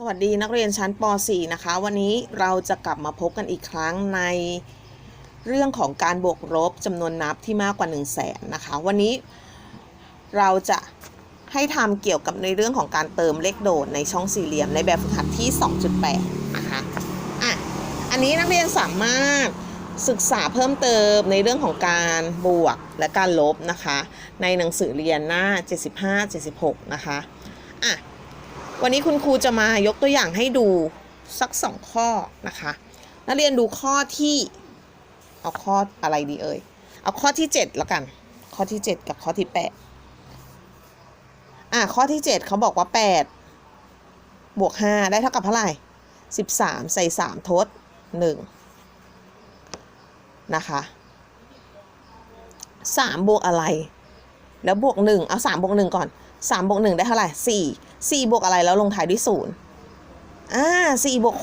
สวัสดีนักเรียนชั้นป .4 นะคะ วันนี้เราจะกลับมาพบกันอีกครั้งในเรื่องของการบวกลบจำนวนนับที่มากกว่า 1 0 0 0 0แสนนะคะ วันนี้เราจะให้ทำเกี่ยวกับในเรื่องของการเติมเลขโดดในช่องสี่เหลี่ยมในแบบฝึกหัดที่ 2.8 นะคะอะอันนี้นักเรียนสามารถศึกษาเพิ่มเติมในเรื่องของการบวกและการลบนะคะ ในหนังสือเรียนหน้า 75-76 นะคะอะ วันนี้คุณครูจะมายกตัวอย่างให้ดูสักสองข้อนะคะ นักเรียนดูข้อที่เอาข้ออะไรดีเอ่ย เอาข้อที่7แล้วกัน ข้อที่7กับข้อที่8อะข้อที่7เขาบอกว่า8บวก5ได้เท่ากับเท่าไหร่13ใส่3ทด1นะคะ3บวกอะไร แล้วบวก1เอา3บวก1ก่อน3บวก1ได้เท่าไหร่4 4บวกอะไรแล้วลงท้ายด้วย0อ่า4บวก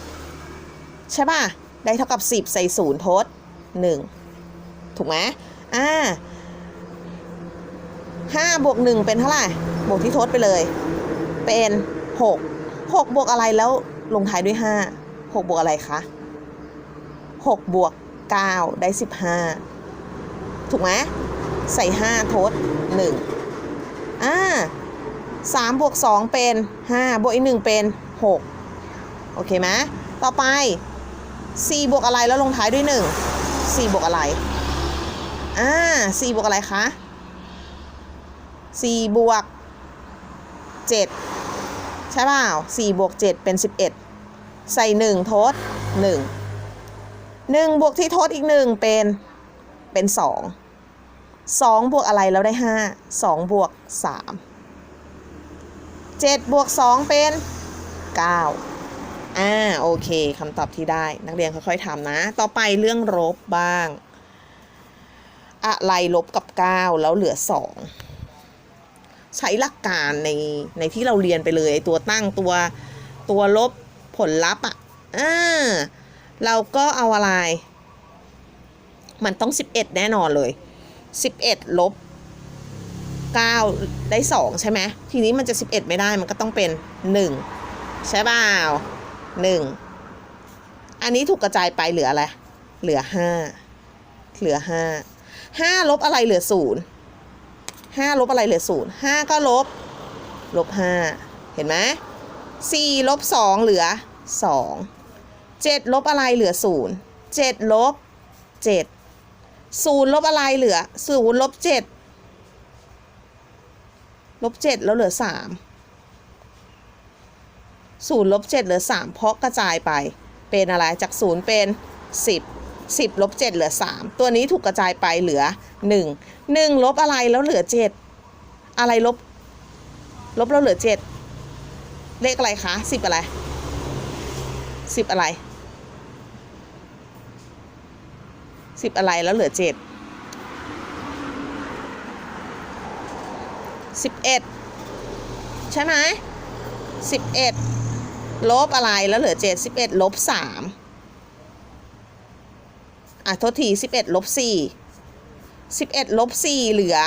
6ใช่ป่ะ ได้เท่ากับ10ใส่0ทด1ถูกไหมอ่า5บวก1เป็นเท่าไหร่บวกที่ทดไปเลย เป็น6 6บวกอะไรแล้วลงท้ายด้วย5 6บวกอะไรคะ6บวก9ได้15ถูกไหม ใส่ 5 ทด 1 อ่าสามบวกสองเป็นห้าบวกอีกหนึ่งเป็นหกโอเคไหมต่อไปสี่บวกอะไรแล้วลงท้ายด้วยหนึ่งสี่บวกอะไร อ่าสี่บวกอะไรคะสี่บวกเจ็ดใช่เปล่าสี่บวกเจ็ดเป็นสิบเอ็ดใส่หนึ่งทดหนึ่งหนึ่งบวกที่ทดอีกหนึ่งเป็นเป็นส องสองบวกอะไรแล้วได้ห้าสองบวกสาม7บวก 2 เป็น 9 อ่า โอเคคำตอบที่ได้ นักเรียนค่อยๆทำนะ ต่อไปเรื่องลบบ้าง อะไรลบกับ 9 แล้วเหลือ 2 ใช้หลักการในในที่เราเรียนไปเลยตัวตั้งตัวตัวลบผลลัพธ์อะอ่าเราก็เอาอะไร มันต้อง 11 แน่นอนเลย 11 ลบ 9 ได้ 2 ใช่ไหมทีนี้มันจะ 11 ไม่ได้มันก็ต้องเป็น 1 ใช่เปล่า1 อันนี้ถูกกระจายไปเหลืออะไร เหลือ 5 เหลือ 5 5 ลบอะไรเหลือ 0 5 ลบอะไรเหลือ 0 5 ก็ลบ ลบ 5 เห็นไหม4ลบ 2 เหลือ 2 7 ลบอะไรเหลือ 0 7 ลบ 7 0ลบอะไรเหลือ0ลบ7ลบเจ็ดแล้วเหลือสามศูนย์ลบเจ็ดเหลือสามเพราะกระจายไปเป็นอะไรจากศูนย์เป็นสิบสิบลบเจ็ดเหลือสามตัวนี้ถูกกระจายไปเหลือหนึ่งหนึ่งลบอะไรแล้วเหลือเจ็ดอะไรลบ ลบแล้วเหลือเจ็ดเลขอะไรคะสิบอะไรสิบอะไร สิบอะไรแล้วเหลือเจ็ดสิบเอ็ดใช่ไหมสิบเอ็ดลบอะไรแล้วเหลือเจ็ดสิบเอ็ดลบสามอะโทษทีสิบเอ็ดลบสี่สิบเอ็ดลบสี่เหลือ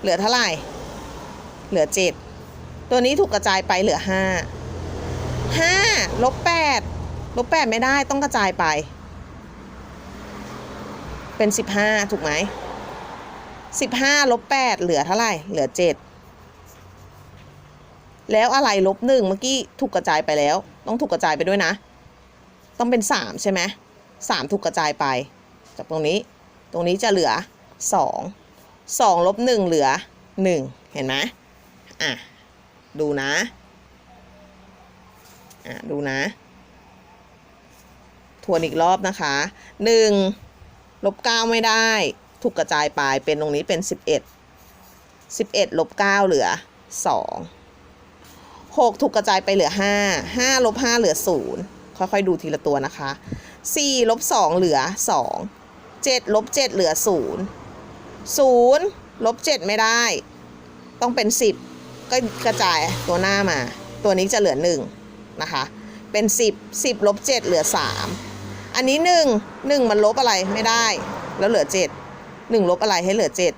เหลือเท่าไหร่ เหลือเจ็ดตัวนี้ถูกกระจายไปเหลือห้าห้าลบแปดลบแปดไม่ได้ต้องกระจายไป เป็นสิบห้าถูกไหมสิบห้าลบแปดเหลือเท่าไหร่ เหลือเจ็ดแล้วอะไรลบหนึ่งเมื่อกี้ถูกกระจายไปแล้ว ต้องถูกกระจายไปด้วยนะ ต้องเป็นสามใช่ไหมสามถูกกระจายไป จากตรงนี้ ตรงนี้จะเหลือสองสองลบหนึ่งเหลือหนึ่งเห็นไหมอะ ดูนะ อะ ดูนะ ทวนอีกรอบนะคะหนึ่ง ลบเก้าไม่ได้ ถูกกระจายไปเป็นตรงนี้เป็น 11 11ลบ9เหลือ 2 6 ถูกกระจายไปเหลือ 5 5ลบ5เหลือ 0 ค่อยๆดูทีละตัวนะคะ4ลบ2เหลือ 2 7ลบ7เหลือ 0 0ลบ7ไม่ได้ ต้องเป็น 10 ก็กระจายตัวหน้ามา ตัวนี้จะเหลือ 1 นะคะ เป็น 10 10ลบ7เหลือ 3 อันนี้1 1มันลบอะไรไม่ได้ แล้วเหลือ7หนึ่งลบอะไรให้เหลือเจ็ด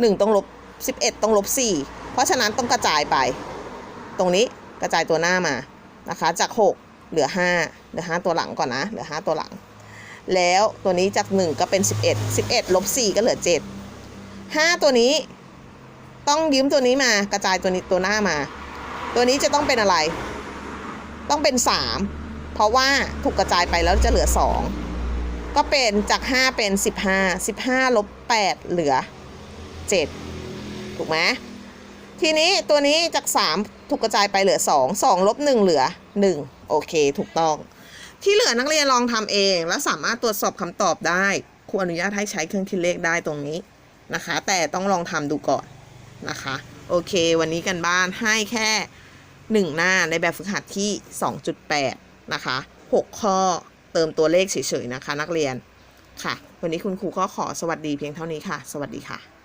หนึ่งต้องลบสิบเอ็ดต้องลบสี่เพราะฉะนั้นต้องกระจายไป ตรงนี้กระจายตัวหน้ามานะคะ จาก6เหลือ5เหลือ5ตัวหลังก่อนนะเหลือ5ตัวหลัง แล้วตัวนี้จาก1ก็เป็น11 11ลบ4ก็เหลือ7 5ตัวนี้ต้องยืมตัวนี้มากระจายตัวนี้ตัวหน้ามา ตัวนี้จะต้องเป็นอะไร ต้องเป็น3 เพราะว่าถูกกระจายไปแล้วจะเหลือ 2 ก็เป็นจาก 5 เป็น 15 15ลบ8เหลือ 7 ถูกไหมทีนี้ตัวนี้จาก 3 ถูกกระจายไปเหลือ 2 2ลบ1เหลือ 1 โอเค ถูกต้อง ที่เหลือนักเรียนลองทำเองแล้วสามารถตรวจสอบคำตอบได้ครูอนุญาตให้ใช้เครื่องคิดเลขได้ตรงนี้นะคะ แต่ต้องลองทำดูก่อนนะคะ โอเค วันนี้กันบ้านให้แค่ 1 หน้าในแบบฝึกหัดที่ 2.8 นะคะ 6 ข้อเติมตัวเลขเฉยๆนะคะ นักเรียนค่ะ วันนี้คุณครูก็ขอสวัสดีเพียงเท่านี้ค่ะ สวัสดีค่ะ